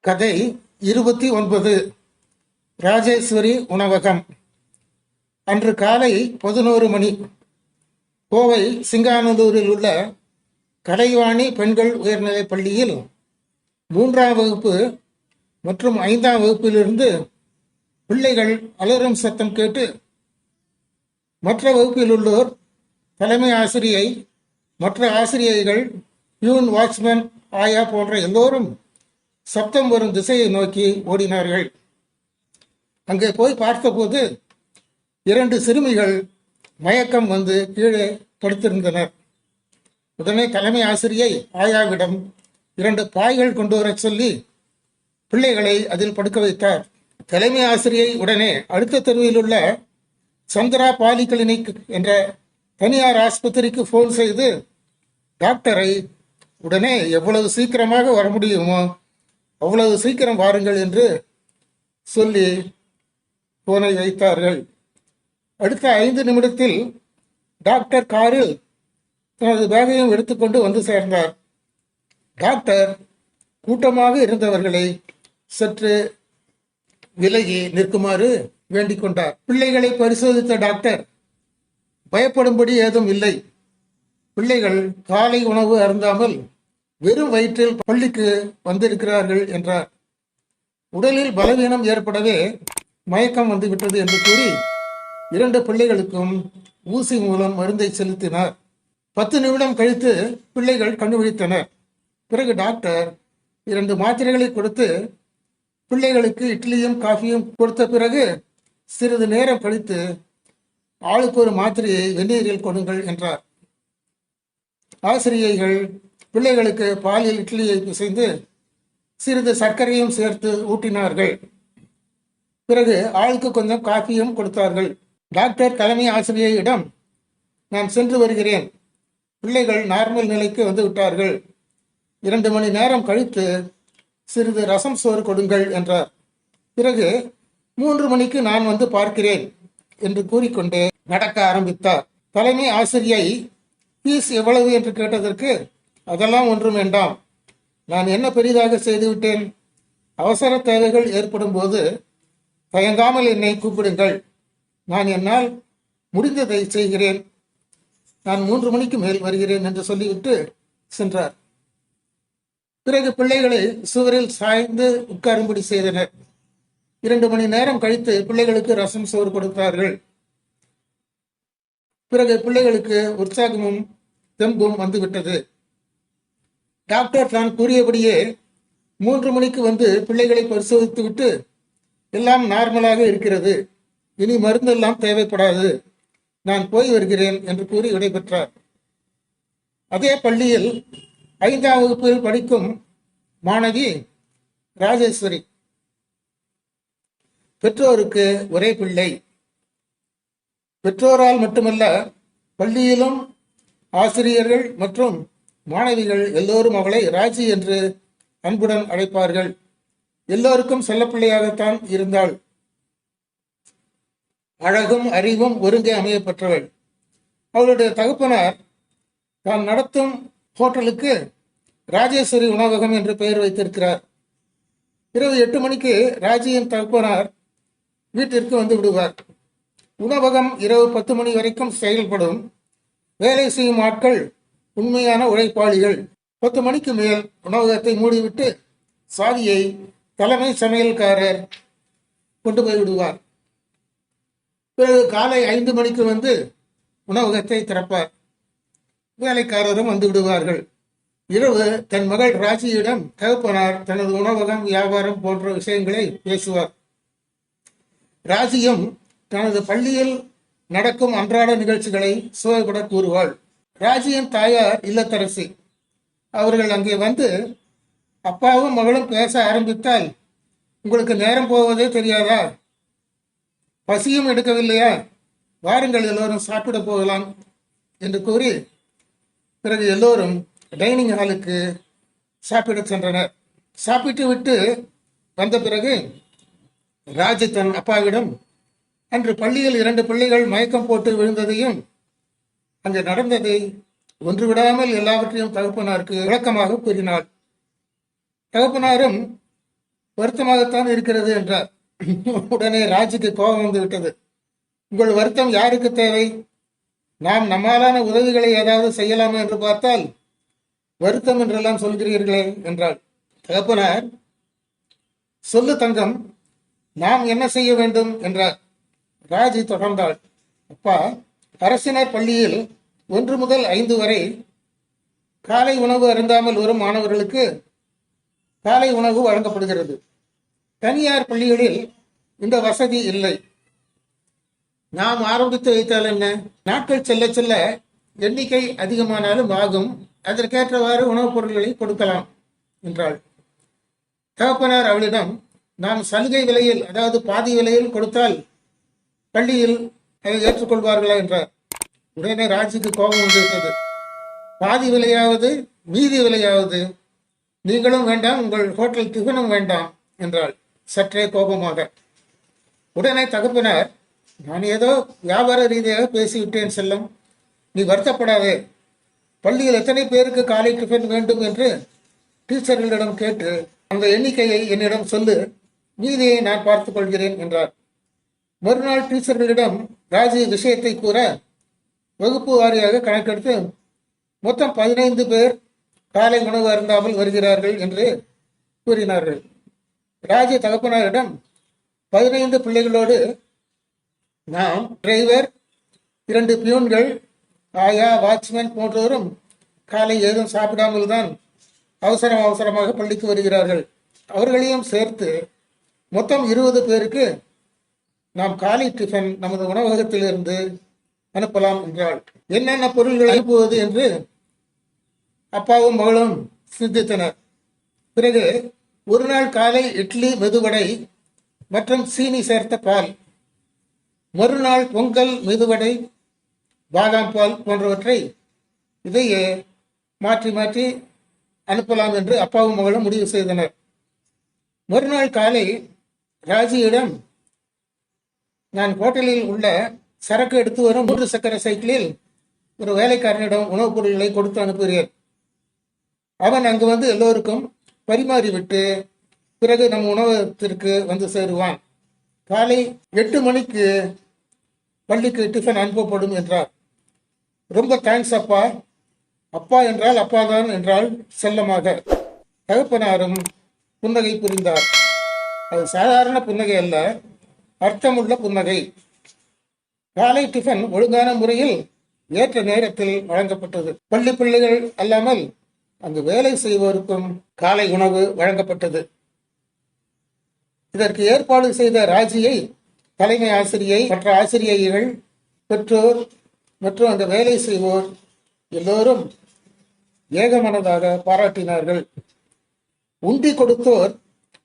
கதை இருபத்தி ஒன்பது. ராஜேஸ்வரி உணவகம். அன்று காலை பதினோரு மணி. கோவை சிங்கானந்தூரில் உள்ள கலைவாணி பெண்கள் உயர்நிலைப் பள்ளியில் மூன்றாம் வகுப்பு மற்றும் ஐந்தாம் வகுப்பிலிருந்து பிள்ளைகள் அலறும் சத்தம் கேட்டு மற்ற வகுப்பில் உள்ளோர் தலைமை ஆசிரியை மற்ற ஆசிரியைகள் பியூன் வாட்ச்மேன் ஆயா போன்ற எல்லோரும் சப்தம் வரும் திசையை நோக்கி ஓடினார்கள். அங்கே போய் பார்த்தபோது இரண்டு சிறுமிகள் மயக்கம் வந்து கீழே படுத்திருந்தனர். உடனே தலைமை ஆசிரியை ஆயாவிடம் இரண்டு பாய்கள் கொண்டு வரச் சொல்லி பிள்ளைகளை அதில் படுக்க வைத்தார். தலைமை ஆசிரியை உடனே அடுத்த தெருவில் உள்ள சந்திரா பாலி கிளினிக் என்ற தனியார் ஆஸ்பத்திரிக்கு ஃபோன் செய்து டாக்டரை உடனே எவ்வளவு சீக்கிரமாக வர முடியுமோ அவ்வளவு சீக்கிரம் வாருங்கள் என்று சொல்லி போனை வைத்தார்கள். அடுத்த ஐந்து நிமிடத்தில் டாக்டர் காரில் தனது பேகையும் எடுத்துக்கொண்டு வந்து சேர்ந்தார். டாக்டர் கூட்டமாக இருந்தவர்களை சற்று விலகி நிற்குமாறு வேண்டிக் கொண்டார். பிள்ளைகளை பரிசோதித்த டாக்டர் பயப்படும்படி ஏதும் இல்லை. பிள்ளைகள் காலை உணவு அருந்தாமல் வெறும் வயிற்றில் பள்ளிக்கு வந்திருக்கிறார்கள் என்றார். உடலில் பலவீனம் ஏற்படவே மயக்கம் வந்துவிட்டது என்று கூறி இரண்டு பிள்ளைகளுக்கும் ஊசி மூலம் மருந்தை செலுத்தினார். பத்து நிமிடம் கழித்து பிள்ளைகள் கண்டுபிடித்தனர் பிறகு டாக்டர் இரண்டு மாத்திரைகளை கொடுத்து பிள்ளைகளுக்கு இட்லியும் காஃபியும் கொடுத்த பிறகு சிறிது நேரம் கழித்து ஆளுக்கு ஒரு மாத்திரையை வெந்நீரில் கொடுங்கள் என்றார். ஆசிரியைகள் பிள்ளைகளுக்கு பாலில் இட்லியை பிசைந்து சிறிது சர்க்கரையும் சேர்த்து ஊட்டினார்கள். பிறகு ஆளுக்கு கொஞ்சம் காஃபியும் கொடுத்தார்கள். டாக்டர் தலைமை ஆசிரியையிடம் நான் சென்று வருகிறேன். பிள்ளைகள் நார்மல் நிலைக்கு வந்து விட்டார்கள். இரண்டு மணி நேரம் கழித்து சிறிது ரசம் சோறு கொடுங்கள் என்றார். பிறகு மூன்று மணிக்கு நான் வந்து பார்க்கிறேன் என்று கூறிக்கொண்டு நடக்க ஆரம்பித்தார். தலைமை ஆசிரியை ஃபீஸ் எவ்வளவு? என்று கேட்டதற்கு அதெல்லாம் ஒன்றும் வேண்டாம். நான் என்ன பெரிதாக செய்துவிட்டேன்? அவசர தேவைகள் ஏற்படும் போது தயங்காமல் என்னை கூப்பிடுங்கள். நான் என்னால் முடிந்ததை செய்கிறேன். நான் மூன்று மணிக்கு மேல் வருகிறேன் என்று சொல்லிவிட்டு சென்றார். பிறகு பிள்ளைகளை சுவரில் சாய்ந்து உட்காரும்படி செய்தனர். இரண்டு மணி நேரம் கழித்து பிள்ளைகளுக்கு ரசம் சோறு கொடுத்தார்கள். பிறகு பிள்ளைகளுக்கு உற்சாகமும் தெம்பும் வந்துவிட்டது. டாக்டர் தான் கூறியபடியே மூன்று மணிக்கு வந்து பிள்ளைகளை பரிசோதித்து விட்டு எல்லாம் நார்மலாக இருக்கிறது. இனி மருந்தெல்லாம் தேவைப்படாது. நான் போய் வருகிறேன் என்று கூறி விடைபெற்றார் அதே பள்ளியில் ஐந்தாம் வகுப்பில் படிக்கும் மாணவி ராஜேஸ்வரி. பெற்றோருக்கு ஒரே பிள்ளை. பெற்றோரால் மட்டுமல்ல பள்ளியிலும் ஆசிரியர்கள் மற்றும் மாணவிகள் எல்லோரும் அவளை ராஜி என்று அன்புடன் அழைப்பார்கள். எல்லோருக்கும் செல்லப்பிள்ளையாகத்தான் இருந்தாள். அழகும் அறிவும் ஒருங்கே அமையப்பெற்றவள். அவளுடைய தகப்பனார் தான் நடத்தும் ஹோட்டலுக்கு ராஜேஸ்வரி உணவகம் என்று பெயர் வைத்திருக்கிறார். இரவு எட்டு மணிக்கு ராஜியின் தகப்பனார் வீட்டிற்கு வந்து விடுவார். உணவகம் இரவு பத்து மணி வரைக்கும் செயல்படும். வேலை செய்யும் ஆட்கள் உண்மையான உழைப்பாளிகள். பத்து மணிக்கு மேல் உணவகத்தை மூடிவிட்டு சாவியை தலைமை சமையல்காரர் கொண்டு போய் விடுவார். பிறகு காலை ஐந்து மணிக்கு வந்து உணவகத்தை திறப்பார். வேலைக்காரரும் வந்து விடுவார்கள். இரவு தன் மகள் ராஜியிடம் தகப்பனார் தனது உணவகம் வியாபாரம் போன்ற விஷயங்களை பேசுவார். ராஜியும் தனது பள்ளியில் நடக்கும் அன்றாட நிகழ்ச்சிகளை சுவைபட கூறுவாள். ராஜியின் தாயார் இல்லத்தரசி. அவர்கள் அங்கே வந்து அப்பாவும் மகளும் பேச ஆரம்பித்தால் உங்களுக்கு நேரம் போவதே தெரியாதா? பசியும் எடுக்கவில்லையா? வாருங்கள் எல்லோரும் சாப்பிட போகலாம் என்று கூறி பிறகு எல்லோரும் டைனிங் ஹாலுக்கு சாப்பிட சென்றனர். சாப்பிட்டு விட்டு வந்த பிறகு ராஜு தன் அப்பாவிடம் அன்று பள்ளியில் இரண்டு பிள்ளைகள் மயக்கம் போட்டு விழுந்ததையும் அங்கு நடந்ததை ஒன்று விடாமல் எல்லாவற்றையும் தகப்பனாருக்கு விளக்கமாக கூறினார் தகப்பனாரும் வருத்தமாகத்தான் இருக்கிறது என்றார். உடனே ராஜுக்கு கோபம் வந்து விட்டது. உங்கள் வருத்தம் யாருக்கு தேவை? நாம் நம்மாலான உதவிகளை ஏதாவது செய்யலாமா என்று பார்த்தால் வருத்தம் என்றெல்லாம் சொல்கிறீர்களே என்றாள். தகப்பனார் சொல்லு தங்கம் நாம் என்ன செய்ய வேண்டும்? என்றார். ராஜி தொடர்ந்தாள். அப்பா அரசினர் பள்ளியில் ஒன்று முதல் ஐந்து வரை காலை உணவு அருந்தாமல் வரும் மாணவர்களுக்கு காலை உணவு வழங்கப்படுகிறது. தனியார் பள்ளிகளில் இந்த வசதி இல்லை. நாம் ஆரம்பித்து வைத்தால் என்ன? நாட்கள் செல்ல செல்ல எண்ணிக்கை அதிகமானாலும் ஆகும். அதற்கேற்றவாறு உணவுப் பொருட்களை கொடுக்கலாம் என்றாள். தகப்பனார் அவளிடம் நாம் சலுகை விலையில் அதாவது பாதி விலையில் கொடுத்தால் பள்ளியில் அதை ஏற்றுக்கொள்வார்களா? என்றார். உடனே ராஜிக்கு கோபம் வந்துவிட்டது. பாதி விலையாவது மீதி விலையாவது? நீங்களும் வேண்டாம் உங்கள் ஹோட்டல் டிஃபனும் வேண்டாம் என்றாள். சற்றே கோபமாக. உடனே தகப்பினார் நான் ஏதோ வியாபார ரீதியாக பேசிவிட்டேன் செல்லம். நீ வருத்தப்படாதே. பள்ளியில் எத்தனை பேருக்கு காலை டிஃபன் வேண்டும் என்று டீச்சர்களிடம் கேட்டு அந்த எண்ணிக்கையை என்னிடம் சொல்லு. மீதியை நான் பார்த்துக் கொள்கிறேன் என்றார். மறுநாள் டீச்சர்களிடம் ராஜி விஷயத்தை கூற வகுப்பு வாரியாக கணக்கெடுத்து மொத்தம் பதினைந்து பேர் காலை உணவு அருந்தாமல் வருகிறார்கள் என்று கூறினார்கள். ராஜ தகப்பனாரிடம் பதினைந்து பிள்ளைகளோடு நாம் டிரைவர் இரண்டு பியூன்கள் ஆயா வாட்ச்மேன் போன்றோரும் காலை ஏதும் சாப்பிடாமல் தான் அவசரம் அவசரமாக பள்ளிக்கு வருகிறார்கள். அவர்களையும் சேர்த்து மொத்தம் இருபது பேருக்கு நாம் காலை டிஃபன் நமது உணவகத்திலிருந்து அனுப்பலாம் என்றால் என்னென்ன பொருள்களை அனுப்புவது என்று அப்பாவும் மகளும் சிந்தித்தனர். பிறகு ஒரு நாள் காலை இட்லி மெதுவடை மற்றும் சீனி சேர்த்த பால். மறுநாள் பொங்கல் மெதுவடை பாதாம் பால் போன்றவற்றை இதையே மாற்றி மாற்றி அனுப்பலாம் என்று அப்பாவும் மகளும் முடிவு செய்தனர். மறுநாள் காலை ராஜியிடம் நான் ஹோட்டலில் உள்ள சரக்கு எடுத்து வரும் மூன்று சக்கர சைக்கிளில் ஒரு வேலைக்காரனிடம் உணவுப் பொருட்களை கொடுத்து அனுப்புகிறேன். அவன் அங்கு வந்து எல்லோருக்கும் பரிமாறிவிட்டு பிறகு நம் உணவகத்திற்கு வந்து சேருவான். காலை எட்டு மணிக்கு பள்ளிக்கு டிஃபன் அனுப்பப்படும் என்றார். ரொம்ப தேங்க்ஸ் அப்பா. அப்பா என்றால் அப்பா தான் என்றால் செல்லமாக. தகப்பனாரும் புன்னகை புரிந்தார். அது சாதாரண புன்னகை அல்ல அர்த்தமுள்ள புன்னகை. காலை டிஃபன் ஒழுங்கான முறையில் ஏற்ற நேரத்தில் வழங்கப்பட்டது. பள்ளி பிள்ளைகள் அல்லாமல் அங்கு வேலை செய்வோருக்கும் காலை உணவு வழங்கப்பட்டது. இதற்கு ஏற்பாடு செய்த ராஜியை தலைமை ஆசிரியை மற்ற ஆசிரியைகள் பெற்றோர் மற்றும் அந்த வேலை செய்வோர் எல்லோரும் ஏகமனதாக பாராட்டினார்கள். உண்டி கொடுத்தோர்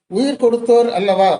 உயிர் கொடுத்தோர் அல்லவா?